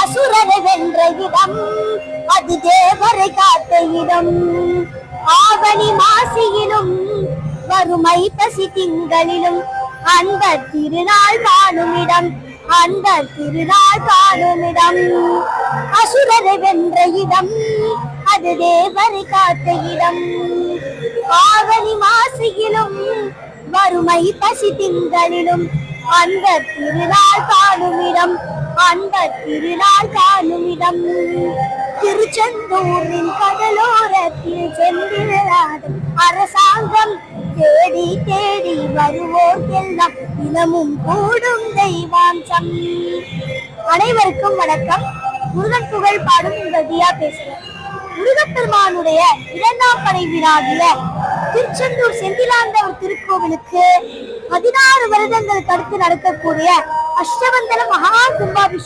அசுரரை வென்ற இடம் அது தேவரை காத்த இடம். ஆவணி மாசியிலும் வறுமை பசி திங்களிலும் அந்த திருநாள் காணும் இடம் அந்த திருநாள் காணும் இடம். அசுரரை வென்ற இடம் அது தேவரை காத்த இடம். ஆவணி மாசியிலும் வறுமை பசி திங்களிலும் அந்த திருநாள் காணுமிடம் அந்த திருநாள் காணுமிடம் திருச்செந்தூரின் கடலோரத்தில் சென்றிராடும் அரசாங்கம் தேடி தேடி வருவோர்க்கெல்லாம் தினமும் கூடும் தெய்வாம்சம். அனைவருக்கும் வணக்கம். முருகன் புகழ் பாடும் இந்த தியா பேசுகிறேன். முருகப்பெருமானுடைய இரண்டாம் படை விழாவில திருச்செந்தூர் செந்திலாண்டவர் திருக்கோவிலுக்கு பதினாறு வருடங்களுக்கு அடுத்து நடக்கக்கூடிய அஷ்டவந்தன மகா கும்பாபிஷேகம்.